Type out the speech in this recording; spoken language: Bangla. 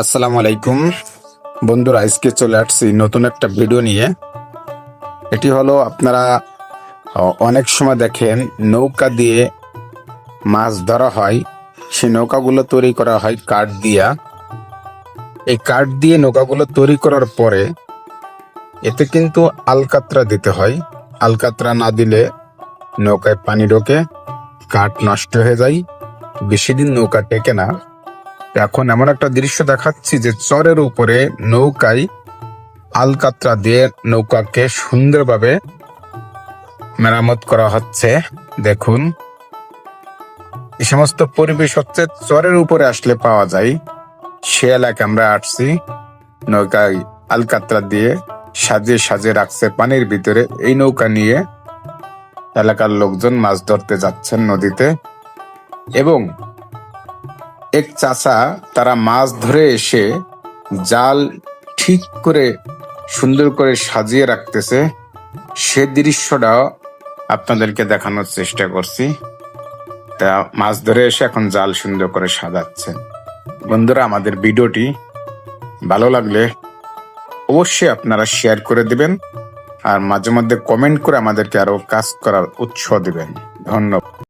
আসসালামু আলাইকুম। বন্ধুরা, আজকে চলে আসছি নতুন একটা ভিডিও নিয়ে। এটি হলো আপনারা অনেক সময় দেখেন নৌকা দিয়ে মাছ ধরা হয়। সেই নৌকাগুলো তৈরি করা হয় কাঠ দিয়া। এই কাঠ দিয়ে নৌকাগুলো তৈরি করার পরে এতে কিন্তু আলকাতরা দিতে হয়। আলকাতরা না দিলে নৌকায় পানি ঢোকে, কাঠ নষ্ট হয়ে যায়। বেশি দিন নৌকা টেকে না। এখন এমন একটা দৃশ্য দেখাচ্ছি যে চরের উপরে নৌকায় আলকাতরা দিয়ে নৌকাকে সুন্দরভাবে মেরামত করা হচ্ছে। দেখুন। এই সমস্ত পরিবেশ হচ্ছে চরের উপরে আসলে পাওয়া যায়। সে এলাকায় আমরা আসছি। নৌকায় আলকাতরা দিয়ে সাজিয়ে সাজিয়ে রাখছে পানির ভিতরে। এই নৌকা নিয়ে এলাকার লোকজন মাছ ধরতে যাচ্ছেন নদীতে। এবং এক চাচা তারা মাছ ধরে এসে জাল ঠিক করে সুন্দর করে সাজিয়ে রাখতেছে। সে দৃশ্যটা আপনাদেরকে দেখানোর চেষ্টা করছি। তা মাছ ধরে এসে এখন জাল সুন্দর করে সাজাচ্ছেন। বন্ধুরা, আমাদের ভিডিওটি ভালো লাগলে অবশ্যই আপনারা শেয়ার করে দিবেন আর মাঝে মধ্যে কমেন্ট করে আমাদেরকে আরও কাজ করার উৎসাহ দিবেন। ধন্যবাদ।